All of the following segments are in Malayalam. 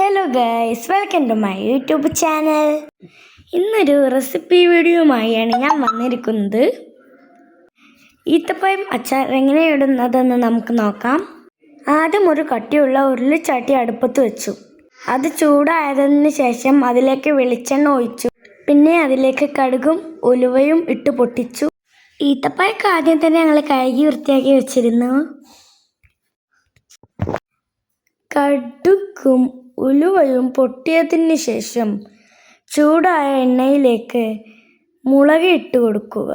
Hello guys welcome to my YouTube channel ഇന്നൊരു റെസിപ്പി വീഡിയോയുമായാണ് ഞാൻ വന്നിരിക്കുന്നത്. ഈത്തപ്പഴം അച്ചാർ എങ്ങനെ ഇടുന്നതെന്ന് നമുക്ക് നോക്കാം. ആദ്യം ഒരു കട്ടിയുള്ള ഉരുളിച്ചട്ടി അടുപ്പത്ത് വെച്ചു. അത് ചൂടായതിന് ശേഷം അതിലേക്ക് വെളിച്ചെണ്ണ ഒഴിച്ചു. പിന്നെ അതിലേക്ക് കടുകും ഉലുവയും ഇട്ട് പൊട്ടിച്ചു. ഈത്തപ്പഴക്ക് ആദ്യം തന്നെ ഞങ്ങൾ കഴുകി വൃത്തിയാക്കി വെച്ചിരുന്നു. കടുക്കും ഉലുവയും പൊട്ടിയതിന് ശേഷം ചൂടായ എണ്ണയിലേക്ക് മുളക് ഇട്ട് കൊടുക്കുക.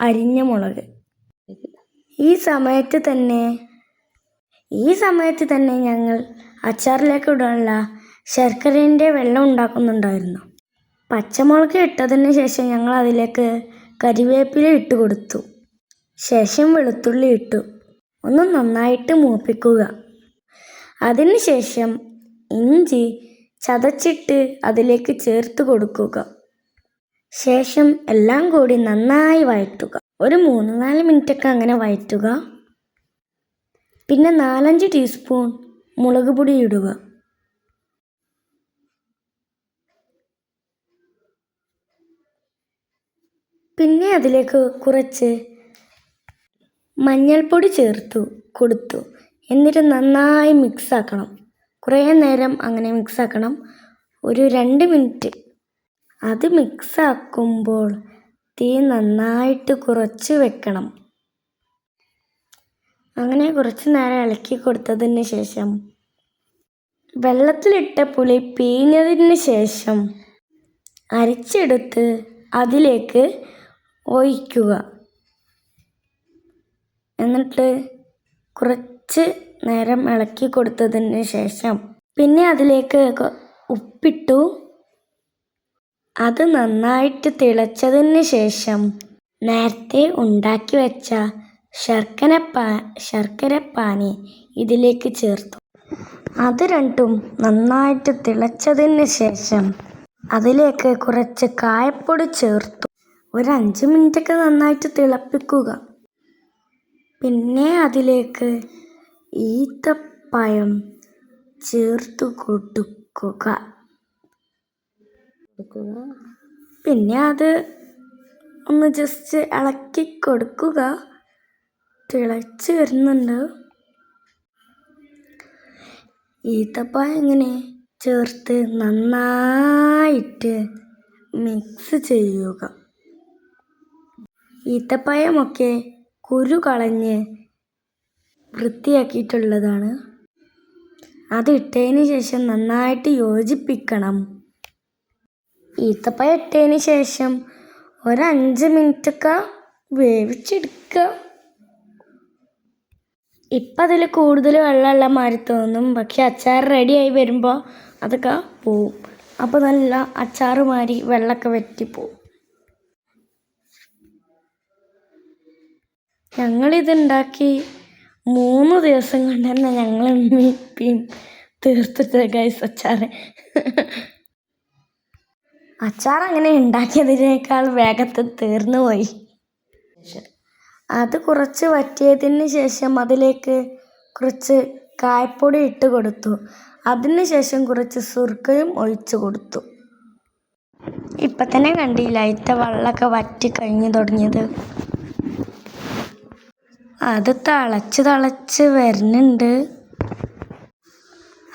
അരിഞ്ഞ മുളക്. ഈ സമയത്ത് തന്നെ ഈ സമയത്ത് തന്നെ ഞങ്ങൾ അച്ചാറിലേക്ക് ഇടാനുള്ള ശർക്കരേന്റെ വെള്ളം ഉണ്ടാക്കുന്നുണ്ടായിരുന്നു. പച്ചമുളക് ഇട്ടതിന് ശേഷം ഞങ്ങൾ അതിലേക്ക് കരിവേപ്പില ഇട്ട് കൊടുത്തു. ശേഷം വെളുത്തുള്ളി ഇട്ടു. ഒന്ന് നന്നായിട്ട് മൂപ്പിക്കുക. അതിനുശേഷം ഇഞ്ചി ചതച്ചിട്ട് അതിലേക്ക് ചേർത്ത് കൊടുക്കുക. ശേഷം എല്ലാം കൂടി നന്നായി വഴറ്റുക. ഒരു മൂന്ന് നാല് മിനിറ്റൊക്കെ അങ്ങനെ വഴറ്റുക. പിന്നെ നാലഞ്ച് ടീസ്പൂൺ മുളക് പൊടി ഇടുക. പിന്നെ അതിലേക്ക് കുറച്ച് മഞ്ഞൾപ്പൊടി ചേർത്തു കൊടുത്തു. എന്നിട്ട് നന്നായി മിക്സ് ആക്കണം. കുറേ നേരം അങ്ങനെ മിക്സ് ആക്കണം ഒരു രണ്ട് മിനിറ്റ്. അത് മിക്സ് ആക്കുമ്പോൾ തീ നന്നായിട്ട് കുറച്ച് വെക്കണം. അങ്ങനെ കുറച്ച് നേരം ഇളക്കി കൊടുത്തതിന് ശേഷം വെള്ളത്തിലിട്ട പുളി പീഞ്ഞതിന് ശേഷം അരിച്ചെടുത്ത് അതിലേക്ക് ഒഴിക്കുക. എന്നിട്ട് കുറച്ച് നേരം ഇളക്കി കൊടുത്തതിന് ശേഷം പിന്നെ അതിലേക്ക് ഉപ്പിട്ടു. അത് നന്നായിട്ട് തിളച്ചതിന് ശേഷം നേരത്തെ ഉണ്ടാക്കി വെച്ച ശർക്കര പാ ശർക്കരപ്പാനി ഇതിലേക്ക് ചേർത്തു. അത് രണ്ടും നന്നായിട്ട് തിളച്ചതിന് ശേഷം അതിലേക്ക് കുറച്ച് കായപ്പൊടി ചേർത്തു. ഒരു അഞ്ച് മിനിറ്റൊക്കെ നന്നായിട്ട് തിളപ്പിക്കുക. പിന്നെ അതിലേക്ക് ഈത്തപ്പഴം ചേർത്ത് കൊടുക്കുക. പിന്നെ അത് ഒന്ന് ജസ്റ്റ് ഇളക്കി കൊടുക്കുക. തിളച്ച് വരുന്നുണ്ട്. ഈത്തപ്പഴം ഇങ്ങനെ ചേർത്ത് നന്നായിട്ട് മിക്സ് ചെയ്യുക. ഈത്തപ്പഴമൊക്കെ കുരു കളഞ്ഞ് വൃത്തിയാക്കിയിട്ടുള്ളതാണ്. അത് ഇട്ടതിന് ശേഷം നന്നായിട്ട് യോജിപ്പിക്കണം. ഈത്തപ്പഴം ഇട്ടതിന് ശേഷം ഒരഞ്ച് മിനിറ്റൊക്കെ വേവിച്ചെടുക്കുക. ഇപ്പം അതിൽ കൂടുതൽ വെള്ളമുള്ള മാതിരി തോന്നും. പക്ഷെ അച്ചാർ റെഡിയായി വരുമ്പോൾ അതൊക്കെ പോവും. അപ്പോൾ നല്ല അച്ചാർ മാറി വെള്ളമൊക്കെ വറ്റിപ്പോവും. ഞങ്ങളിതുണ്ടാക്കി മൂന്ന് ദിവസം കൊണ്ട് തന്നെ ഞങ്ങൾ ഉമ്മിയും തീർത്തിട്ട് ഗൈസ് അച്ചാർ അച്ചാർ അങ്ങനെ ഉണ്ടാക്കിയതിനേക്കാൾ വേഗത്തിൽ തീർന്നു പോയി. അത് കുറച്ച് വറ്റിയതിന് ശേഷം അതിലേക്ക് കുറച്ച് കായ്പൊടി ഇട്ട് കൊടുത്തു. അതിന് ശേഷം കുറച്ച് സുർക്കയും ഒഴിച്ചു കൊടുത്തു. ഇപ്പം തന്നെ കണ്ടില്ല ഇത്ത വെള്ളമൊക്കെ വറ്റി കഴിഞ്ഞു തുടങ്ങിയത്. അത് തിളച്ച് തിളച്ച് വരുന്നുണ്ട്.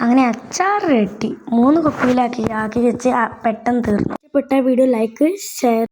അങ്ങനെ അച്ചാർ റെഡി. മൂന്ന് കുപ്പിയിലാക്കി ആക്കി വെച്ച് പെട്ടെന്ന് തീർന്നു. ഇഷ്ടപ്പെട്ട വീഡിയോ ലൈക്ക് ഷെയർ